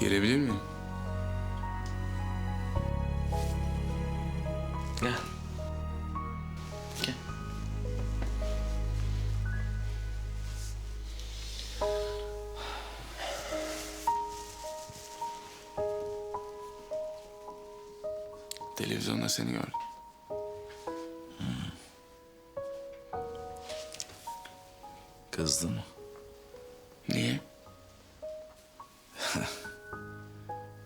Gelebilir miyim? Gel. Gel. Televizyonda seni gördüm. Kızdı mı? Niye?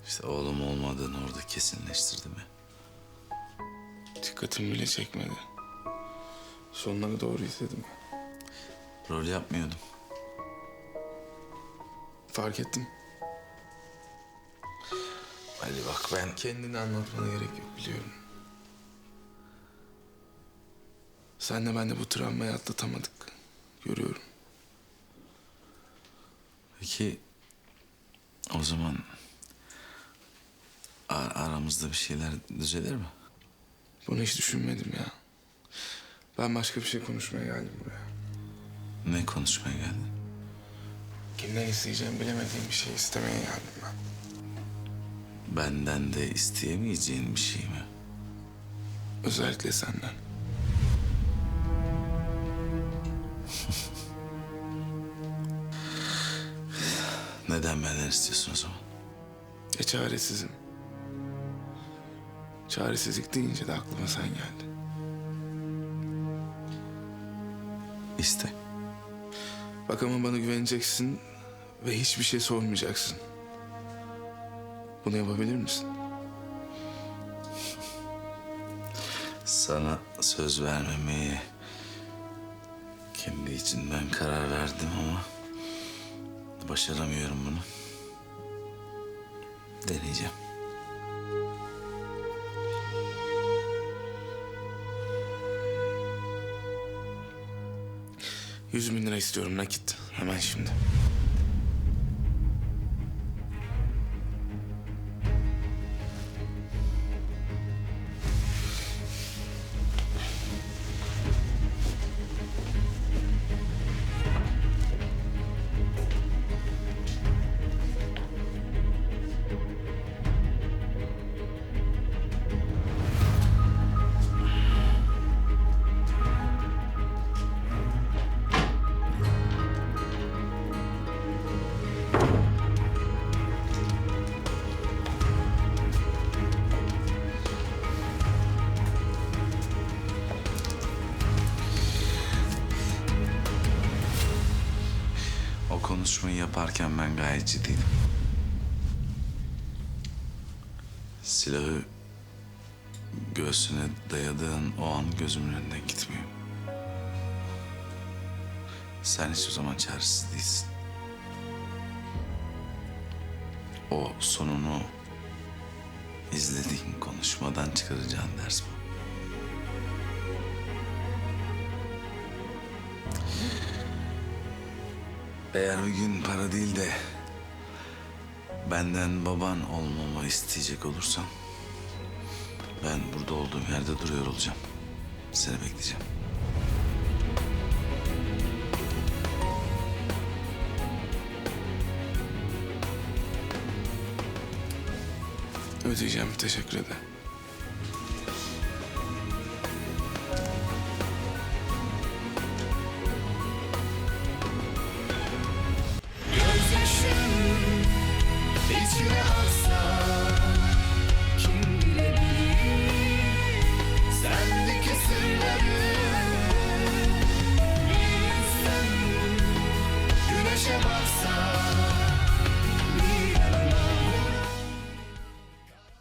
İşte oğlum olmadığını orada kesinleştirdi mi? Dikkatimi bile çekmedi. Sonlara doğru izledim. Rol yapmıyordum. Fark ettim. Hadi bak ben... Kendini anlatmana gerek yok biliyorum. Senle ben de bu travmayı atlatamadık. Görüyorum. Peki o zaman aramızda bir şeyler düzelir mi? Bunu hiç düşünmedim ya. Ben başka bir şey konuşmaya geldim buraya. Ne konuşmaya geldin? Kimden isteyeceğimi bilemediğim bir şey istemeye geldim ben. Benden de isteyemeyeceğin bir şey mi? Özellikle senden. Neden benden istiyorsun o zaman? E çaresizim. Çaresizlik deyince de aklıma sen geldin. İste. Bak ama bana güveneceksin ve hiçbir şey sormayacaksın. Bunu yapabilir misin? Sana söz vermemeye kendi içinden karar verdim ama başaramıyorum bunu. Deneyeceğim. Yüz bin lira istiyorum nakit. Hemen şimdi. Konuşmayı yaparken ben gayet ciddiydim. Silahı göğsüne dayadığın o an gözümün önünden gitmiyor. Sen hiçbir zaman çaresiz değilsin. O sonunu izlediğin konuşmadan çıkaracağın ders bu. Eğer bir gün para değil de benden baban olmamı isteyecek olursan ben burada olduğum yerde duruyor olacağım. Seni bekleyeceğim. Ödeyeceğim teşekkür ederim. Deixe-me.